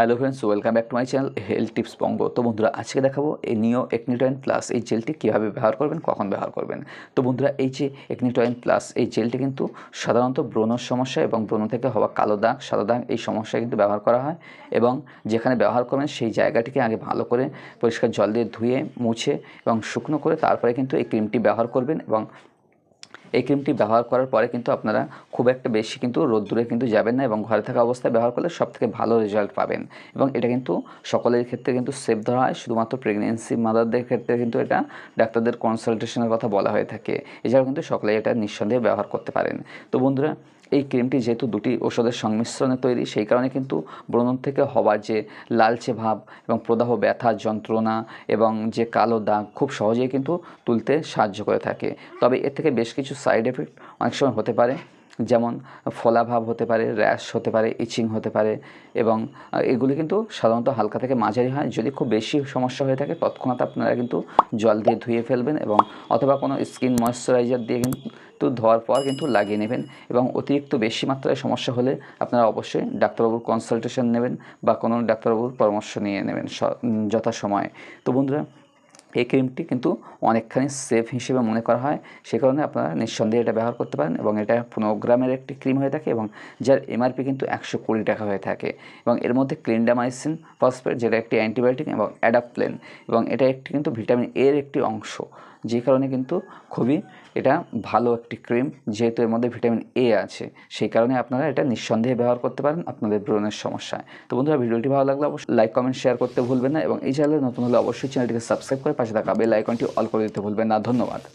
Hello friends welcome back to my channel health tips Banga তো বন্ধুরা, আজকে দেখাবো এই নিও একনিটয়েন প্লাস এই জেলটি কীভাবে ব্যবহার করবেন, কখন ব্যবহার করবেন। তো বন্ধুরা, এই যে একনিটয়েন প্লাস এই জেলটি কিন্তু সাধারণত ব্রণর সমস্যা এবং ব্রণ থেকে হওয়া কালো দাগ, সাদা দাগ এই সমস্যায় কিন্তু ব্যবহার করা হয় এবং যেখানে ব্যবহার করবেন সেই জায়গাটিকে আগে ভালো করে পরিষ্কার জল দিয়ে ধুয়ে, মুছে এবং শুকনো করে তারপরে কিন্তু এই ক্রিমটি ব্যবহার করবেন এবং এই ক্রিমটি ব্যবহার করার পরে কিন্তু আপনারা খুব একটা বেশি কিন্তু রোদ্দুরে কিন্তু যাবেন না এবং ঘরে থাকা অবস্থায় ব্যবহার করলে সব থেকে ভালো রেজাল্ট পাবেন। এবং এটা কিন্তু সকলের ক্ষেত্রে কিন্তু সেফ ধরা হয়। শুধুমাত্র প্রেগনেন্সি মাদারদের ক্ষেত্রে কিন্তু এটা ডাক্তারদের কনসালটেশনের কথা বলা হয়ে থাকে। এছাড়াও কিন্তু সকলে এটা নিঃসন্দেহে ব্যবহার করতে পারেন। তো বন্ধুরা এই ক্রিমটি যেহেতু দুটি ওষুধের সংমিশ্রণে তৈরি, সেই কারণে কিন্তু ব্রণ থেকে হওয়া যে লালচে ভাব এবং প্রদাহ, ব্যথা, যন্ত্রণা এবং যে কালো দাগ খুব সহজেই কিন্তু তুলতে সাহায্য করে থাকে। তবে এর থেকে বেশ কিছু সাইড এফেক্ট অনেক সময় হতে পারে। যেমন ফোলাভাব হতে পারে, র্যাশ হতে পারে, ইচিং হতে পারে এবং এগুলি কিন্তু সাধারণত হালকা থেকে মাঝারি হয়। যদি খুব বেশি সমস্যা হয়ে থাকে, তৎক্ষণাৎ আপনারা কিন্তু জল দিয়ে ধুয়ে ফেলবেন এবং অথবা কোনো স্কিন ময়শ্চারাইজার দিয়ে কিন্তু ধোয়ার পর কিন্তু লাগিয়ে নেবেন এবং অতিরিক্ত বেশি মাত্রায় সমস্যা হলে আপনারা অবশ্যই ডাক্তারবাবুর কনসালটেশন নেবেন বা কোনো ডাক্তারবাবুর পরামর্শ নিয়ে নেবেন যথাসময়ে। তো বন্ধুরা এই ক্রিমটি কিন্তু অনেকখানি সেফ হিসেবে মনে করা হয়। সে কারণে আপনারা নিঃসন্দেহে এটা ব্যবহার করতে পারেন এবং এটা পনেরো গ্রামের একটি ক্রিম হয়ে থাকে এবং যার এমআরপি কিন্তু একশো কুড়ি টাকা হয়ে থাকে এবং এর মধ্যে ক্লিনডামাইসিন ফসফেট যেটা একটি অ্যান্টিবায়োটিক এবং অ্যাডাপ্লেন এবং এটা একটি কিন্তু ভিটামিন এর একটি অংশ। যে কারণে কিন্তু খুবই এটা ভালো একটি ক্রিম যেহেতু এর মধ্যে ভিটামিন এ আছে। সেই কারণে আপনারা এটা নিঃসন্দেহে ব্যবহার করতে পারেন আপনাদের ব্রণের সমস্যায়। তো বন্ধুরা, ভিডিওটি ভালো লাগলে অবশ্যই লাইক, কমেন্ট, শেয়ার করতে ভুলবেন না এবং এই চ্যানেলে নতুন হলে অবশ্যই চ্যানেলটিকে সাবস্ক্রাইব করে পাশে থাকা বেল আইকনটি অল করে দিতে ভুলবেন না। ধন্যবাদ।